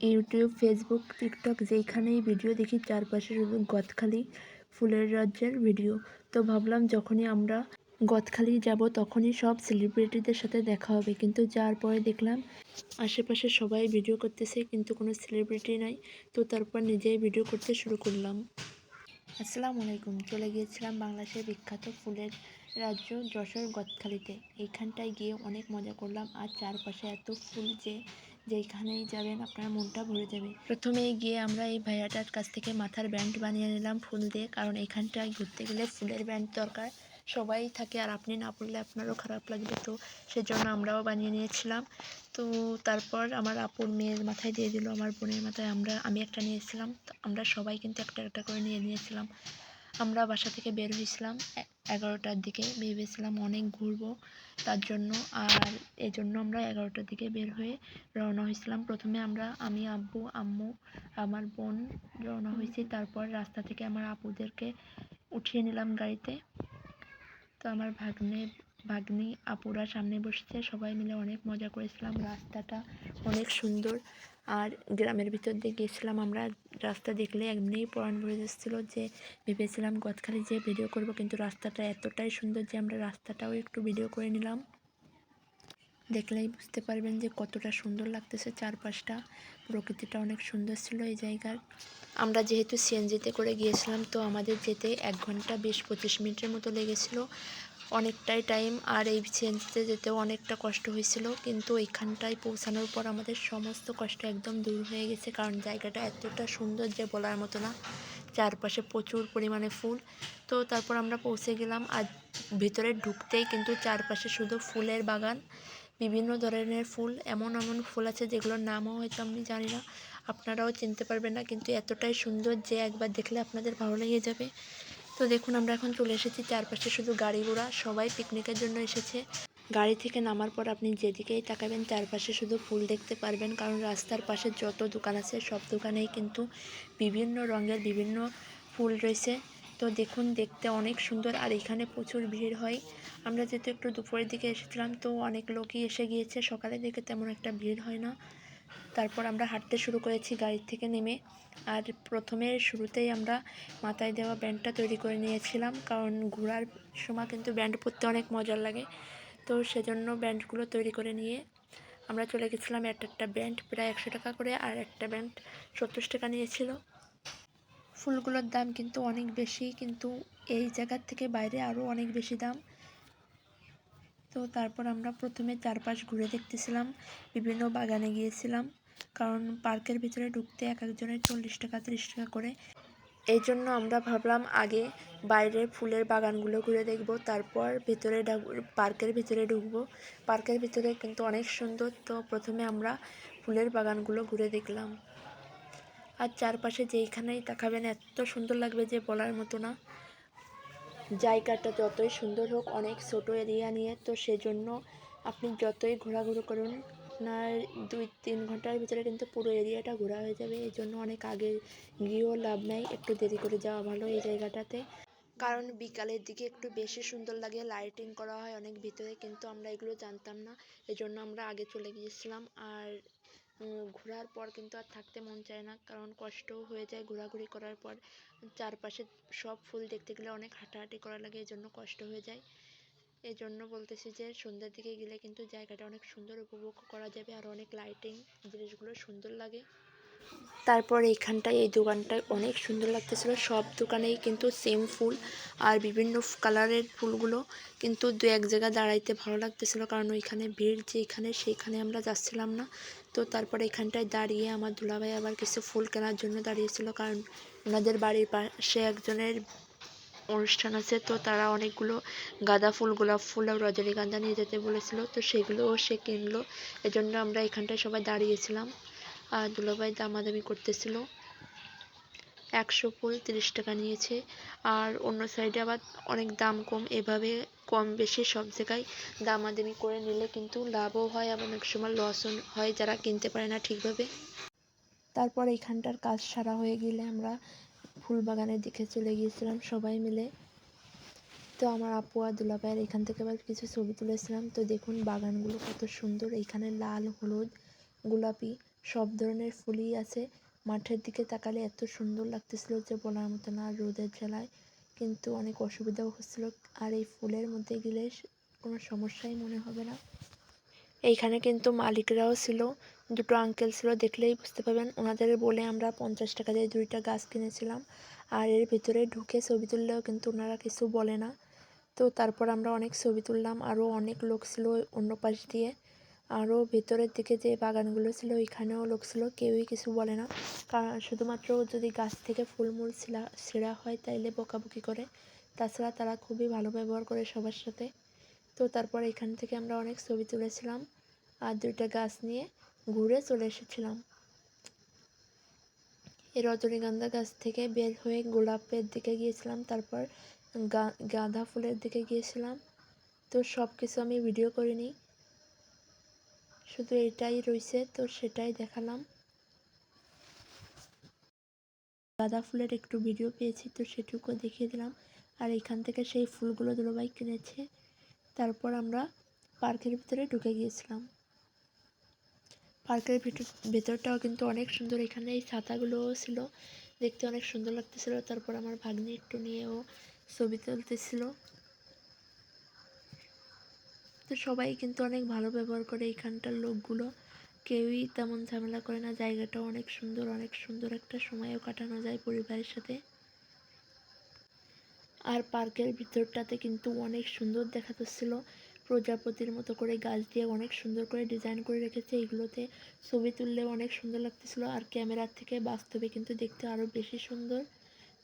YouTube Facebook TikTok যেইখানেই video দেখি, চারপাশে শুধু গদখালি ফুলের রাজ্যের ভিডিও তো ভাবলাম যখনই আমরা গদখালি যাব, তখনই সব সেলিব্রিটিদের সাথে দেখা হবে। কিন্তু যার পরে দেখলাম, আশেপাশে সবাই ভিডিও করতেছে, কিন্তু কোনো সেলিব্রিটি নাই। তো তারপর নিজেই ভিডিও করতে শুরু করলাম। আসসালামু আলাইকুম। চলে গিয়েছিলাম বাংলাদেশের বিখ্যাত ফুলের রাজ্য যশোর গদখালিতে। এইখানটায় গিয়ে অনেক মজা করলাম। আর চারপাশে এত ফুল যে যেখানেই যাবেন, আপনার মনটা ভরে যাবে। প্রথমে গিয়ে আমরা এই ভাইয়াটার কাছ থেকে মাথার ব্যান্ড বানিয়ে নিলাম ফুল দিয়ে, কারণ এখানটায় ঘুরতে গেলে ফুলের ব্যান্ড দরকার। সবাই থাকে আর আপনি না পড়লে আপনারও খারাপ লাগবে তো, সেজন্য আমরাও বানিয়ে নিয়েছিলাম। তো তারপর আমার আপুর মেয়ের মাথায় দিয়ে দিল, আমার বোনের মাথায় আমরা, আমি একটা নিয়েছিলাম। আমরা সবাই কিন্তু একটা একটা করে নিয়ে নিয়েছিলাম। আমরা বাসা থেকে বের হয়েছিলাম এগারোটার দিকে। ভেবেছিলাম অনেক ঘুরবো তার জন্য। আর এই জন্য আমরা এগারোটার দিকে বের হয়ে রওনা হয়েছিলাম। প্রথমে আমরা, আমি, আব্বু, আম্মু, আমার বোন রওনা হয়েছি। তারপর রাস্তা থেকে আমার আপুদেরকে উঠিয়ে নিলাম গাড়িতে। তো আমার ভাগ্নে, ভাগ্নি, আপুরা সামনে বসছে। সবাই মিলে অনেক মজা করেছিলাম। রাস্তাটা অনেক সুন্দর। আর গ্রামের ভিতর দিয়ে গিয়েছিলাম আমরা রাস্তা দেখলে এমনিই পরাণ ভরে যাচ্ছিল যে ভেবেছিলাম গদখালি যে ভিডিও করব, কিন্তু রাস্তাটা এতটাই সুন্দর যে আমরা রাস্তাটাও একটু ভিডিও করে নিলাম। দেখলেই বুঝতে পারবেন যে কতটা সুন্দর লাগতেছে চারপাশটা। প্রকৃতিটা অনেক সুন্দর ছিল এই জায়গার। আমরা যেহেতু সিএনজিতে করে গিয়েছিলাম, তো আমাদের যেতে এক ঘণ্টা বিশ পঁচিশ মিনিটের মতো লেগেছিল। অনেকটাই টাইম আর এই চেঞ্জতে যেতেও অনেকটা কষ্ট হয়েছিল। কিন্তু এইখানটায় পৌঁছানোর পর আমাদের সমস্ত কষ্ট একদম দূর হয়ে গেছে। কারণ জায়গাটা এতটা সুন্দর যে বলার মতো না। চারপাশে প্রচুর পরিমাণে ফুল। তো তারপর আমরা পৌঁছে গেলাম। আর ভিতরে ঢুকতেই কিন্তু চারপাশে শুধু ফুলের বাগান, বিভিন্ন ধরনের ফুল, এমন এমন ফুল আছে যেগুলোর নামও হয়তো আমি জানি না। আপনারাও চিনতে পারবেন না, কিন্তু এতটাই সুন্দর যে একবার দেখলে আপনাদের ভালো লেগে যাবে। তো দেখুন, আমরা এখন চলে এসেছি চারপাশে শুধু গাড়ি ঘোড়া। সবাই পিকনিকের জন্য এসেছে। গাড়ি থেকে নামার পর আপনি যেদিকেই তাকাবেন, চারপাশে শুধু ফুল দেখতে পারবেন। কারণ রাস্তার পাশে যত দোকান আছে, সব দোকানেই কিন্তু বিভিন্ন রঙের বিভিন্ন ফুল রয়েছে। তো দেখুন, দেখতে অনেক সুন্দর। আর এখানে প্রচুর ভিড় হয়। আমরা যেহেতু একটু দুপুরের দিকে এসেছিলাম, তো অনেক লোকই এসে গিয়েছে। সকালের দিকে তেমন একটা ভিড় হয় না। তারপর আমরা হাঁটতে শুরু করেছি গাড়ি থেকে নেমে। আর প্রথমে শুরুতেই আমরা মাথায় দেওয়া ব্যান্ডটা তৈরি করে নিয়েছিলাম, কারণ ঘোরার সময় কিন্তু ব্যান্ড পরতে অনেক মজার লাগে। তো সেজন্য ব্যান্ডগুলো তৈরি করে নিয়ে আমরা চলে গেছিলাম একটা একটা ব্যান্ড, প্রায় একশো টাকা করে, আর একটা ব্যান্ড সত্তর টাকা নিয়েছিল। ফুলগুলোর দাম কিন্তু অনেক বেশি, কিন্তু এই জায়গার থেকে বাইরে আরও অনেক বেশি দাম। তো তারপর আমরা প্রথমে চারপাশ ঘুরে দেখতেছিলাম, বিভিন্ন বাগানে গিয়েছিলাম। কারণ পার্কের ভিতরে ঢুকতে এক একজনের চল্লিশ টাকা, তিরিশ টাকা করে। এই জন্য আমরা ভাবলাম আগে বাইরে ফুলের বাগানগুলো ঘুরে দেখব, তারপর ভেতরে পার্কের ভিতরে ঢুকবো। পার্কের ভিতরে কিন্তু অনেক সুন্দর, তো প্রথমে আমরা ফুলের বাগানগুলো ঘুরে দেখলাম। আর চারপাশে যেইখানেই তাকাবেন, এত সুন্দর লাগবে যে বলার মতো না। জায়গাটা যতই সুন্দর হোক, অনেক ছোট এরিয়া নিয়ে, তো সেজন্য আপনি যতই ঘোরাঘুরি করুন আপনার দুই তিন ঘণ্টার ভিতরে কিন্তু পুরো এরিয়াটা ঘোরা হয়ে যাবে। এই জন্য অনেক আগে গিয়েও লাভ নাই, একটু দেরি করে যাওয়া ভালো এই জায়গাটাতে। কারণ বিকালের দিকে একটু বেশি সুন্দর লাগে লাইটিং করা হয় অনেক ভিতরে, কিন্তু আমরা এগুলো জানতাম না। এজন্য আমরা আগে চলে গিয়েছিলাম আর ঘোরার পর কিন্তু আর থাকতে মন চায় না, কারণ কষ্টও হয়ে যায় ঘোরাঘুরি করার পর। চারপাশে সব ফুল দেখতে গেলে অনেক হাঁটাহাঁটি করা লাগে, এই জন্য কষ্ট হয়ে যায়। এই জন্য বলতেছি যে সন্ধ্যার দিকে গেলে কিন্তু জায়গাটা অনেক সুন্দর উপভোগ করা যাবে আর অনেক লাইটিং জিনিসগুলো সুন্দর লাগে। তারপর এইখানটায় এই দোকানটায় অনেক সুন্দর লাগতেছিল। সব দোকানেই কিন্তু সেম ফুল আর বিভিন্ন কালারের ফুলগুলো কিন্তু দু এক জায়গায় দাঁড়াইতে ভালো লাগতেছিল। কারণ ওইখানে ভিড় যেখানে সেইখানে আমরা যাচ্ছিলাম না। তো তারপর এখানটায় দাঁড়িয়ে আমার দুলাভাই আবার কিছু ফুল কেনার জন্য দাঁড়িয়েছিল। কারণ ওনাদের বাড়ির পাশে একজনের অনুষ্ঠান আছে, তো তারা অনেকগুলো গাঁদা ফুল গোলাপ ফুল আর রজনীগন্ধা নিয়ে যেতে বলেছিল, তো সেগুলোও সে কিনলো। এজন্য আমরা এখানটায় সবাই দাঁড়িয়েছিলাম। আর দুলাভাই দামাদামি করতেছিল। একশো ফুল তিরিশ টাকা নিয়েছে। আর অন্য সাইডে আবার অনেক দাম কম। এভাবে কম বেশি সব জায়গায় দামাদামি করে নিলে কিন্তু লাভও হয় আবার অনেক সময় লসও হয় যারা কিনতে পারে না ঠিকভাবে। তারপর এখানটার কাজ সারা হয়ে গেলে আমরা ফুল বাগানের দিকে চলে গিয়েছিলাম সবাই মিলে। তো আমার আপু আর দুলাভাইয়ের এখান থেকে আবার কিছু ছবি তুলেছিলাম। তো দেখুন বাগানগুলো কত সুন্দর। এইখানে লাল, হলুদ, গোলাপি সব ধরনের ফুলই আছে। মাঠের দিকে তাকালে এত সুন্দর লাগতেছিল যে বলার মতো না, রোদের জ্বালায় কিন্তু অনেক অসুবিধাও হচ্ছিল। আর এই ফুলের মধ্যে গেলে কোনো সমস্যাই মনে হবে না। এইখানে কিন্তু মালিকরাও ছিল। দুটো আঙ্কেল ছিল, দেখলেই বুঝতে পারবেন। ওনাদের বলে আমরা পঞ্চাশ টাকা দিয়ে দুইটা গাছ কিনেছিলাম। আর এর ভিতরে ঢুকে ছবি তুললেও কিন্তু ওনারা কিছু বলে না। তো তারপর আমরা অনেক ছবি তুললাম। আরও অনেক লোক ছিল অন্য পাশ দিয়ে। আরও ভেতরের দিকে যে বাগানগুলো ছিল, ওইখানেও লোক ছিল। কেউই কিছু বলে না। কারণ শুধুমাত্র যদি গাছ থেকে ফুলমূল ছিলা, ছেঁড়া হয় তাইলে বকাবকি করে। তাছাড়া তারা খুবই ভালো ব্যবহার করে সবার সাথে। তো তারপর এখান থেকে আমরা অনেক ছবি তুলেছিলাম আর দুইটা গাছ নিয়ে ঘুরে চলে এসেছিলাম। এই রজনীগন্ধা গাছ থেকে বের হয়ে গোলাপের দিকে গিয়েছিলাম, তারপর গাঁদা ফুলের দিকে গিয়েছিলাম। তো সব কিছু আমি ভিডিও করিনি, শুধু এটাই রয়েছে, তো সেটাই দেখালাম। গাঁদা ফুলের একটু ভিডিও পেয়েছি, তো সেটুকু দেখিয়ে দিলাম। আর এখান থেকে সেই ফুলগুলো দুলোবাই কিনেছে। তারপর আমরা পার্কের ভিতরে ঢুকে গিয়েছিলাম। পার্কের ভিতর, ভেতরটাও কিন্তু অনেক সুন্দর। এখানে এই ছাতাগুলোও ছিল। দেখতে অনেক সুন্দর লাগতেছিল। তারপর আমার ভাগ্নি একটু নিয়েও ছবি তুলতেছিল। তো সবাই কিন্তু অনেক ভালো ব্যবহার করে এখানটার লোকগুলো। কেউই তেমন ঝামেলা করে না। জায়গাটা অনেক সুন্দর অনেক সুন্দর একটা সময়ও কাটানো যায় পরিবারের সাথে। আর পার্কের ভিতরটাতে কিন্তু অনেক সুন্দর দেখা যাচ্ছিল। প্রজাপতির মতো করে গাছ দিয়ে অনেক সুন্দর করে ডিজাইন করে রেখেছে। এগুলোতে ছবি তুললেও অনেক সুন্দর লাগতেছিল আর ক্যামেরার থেকে বাস্তবে কিন্তু দেখতে আরও বেশি সুন্দর।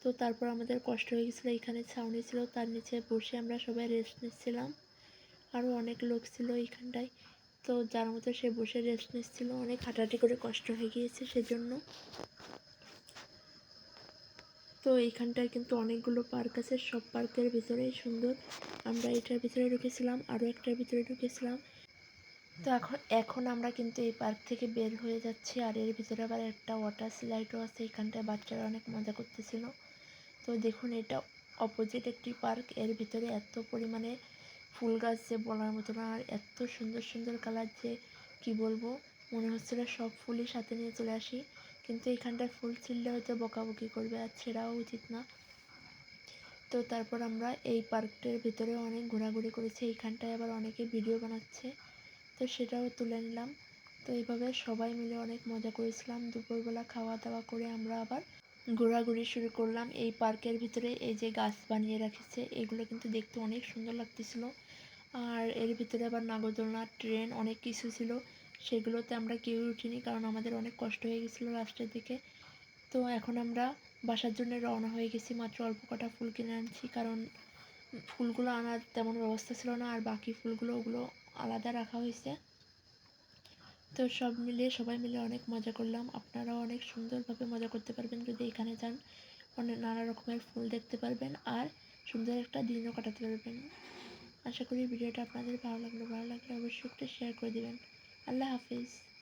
তো তারপর আমাদের কষ্ট হয়ে গেছিল, এখানে ছাউনি ছিল, তার নিচে বসে আমরা সবাই রেস্ট নিচ্ছিলাম। আরও অনেক লোক ছিল এইখানটায় তো যার মতো সে বসে রেস্ট নিচ্ছিল। অনেক হাঁটাহাঁটি করে কষ্ট হয়ে গিয়েছে সেজন্য। তো এইখানটায় কিন্তু অনেকগুলো পার্ক আছে। সব পার্কের ভিতরেই সুন্দর। আমরা এটার ভিতরে ঢুকেছিলাম, আরও একটার ভিতরে ঢুকেছিলাম। তো এখন এখন আমরা কিন্তু এই পার্ক থেকে বের হয়ে যাচ্ছি। আর এর ভিতরে আবার একটা ওয়াটার স্লাইডও আছে। এখানটায় বাচ্চারা অনেক মজা করতেছিল। তো দেখুন, এটা অপোজিট একটি পার্ক। এর ভিতরে এত পরিমাণে ফুল গাছ যে বলার মতো না। আর এত সুন্দর সুন্দর কালার যে, কি বলব? মনে হচ্ছিল সব ফুলই সাথে নিয়ে চলে আসি। কিন্তু এখানটায় ফুল ছিঁড়লে হয়তো বকাবকি করবে আর ছেঁড়াও উচিত না। তো তারপর আমরা এই পার্কটার ভিতরে অনেক ঘোরাঘুরি করেছি, এইখানটায় আবার অনেকে ভিডিও বানাচ্ছে। তো সেটাও তুলে নিলাম। তো এইভাবে সবাই মিলে অনেক মজা করেছিলাম। দুপুরবেলা খাওয়া দাওয়া করে আমরা আবার ঘোরাঘুরি শুরু করলাম। এই পার্কের ভিতরে এই যে গাছ বানিয়ে রেখেছে, এগুলো কিন্তু দেখতে অনেক সুন্দর লাগতেছিল। আর এর ভিতরে আবার নাগরদোলনা, ট্রেন, অনেক কিছু ছিল। সেগুলোতে আমরা কেউ উঠিনি, কারণ আমাদের অনেক কষ্ট হয়ে গেছিল লাস্টের দিকে। তো এখন আমরা বাসার জন্য রওনা হয়ে গেছি, মাত্র অল্প কটা ফুল কিনে আনছি, কারণ ফুলগুলো আনার তেমন ব্যবস্থা ছিল না, আর বাকি ফুলগুলো ওগুলো আলাদা রাখা হয়েছে। তো সব মিলিয়ে সবাই মিলে অনেক মজা করলাম। আপনারাও অনেক সুন্দরভাবে মজা করতে পারবেন যদি এখানে যান। অনেক নানা রকমের ফুল দেখতে পারবেন আর সুন্দর একটা দিনও কাটাতে পারবেন। আশা করি ভিডিওটা আপনাদের ভালো লাগল। ভালো লাগলে অবশ্যই একটু শেয়ার করে দেবেন। আল্লাহ হাফিজ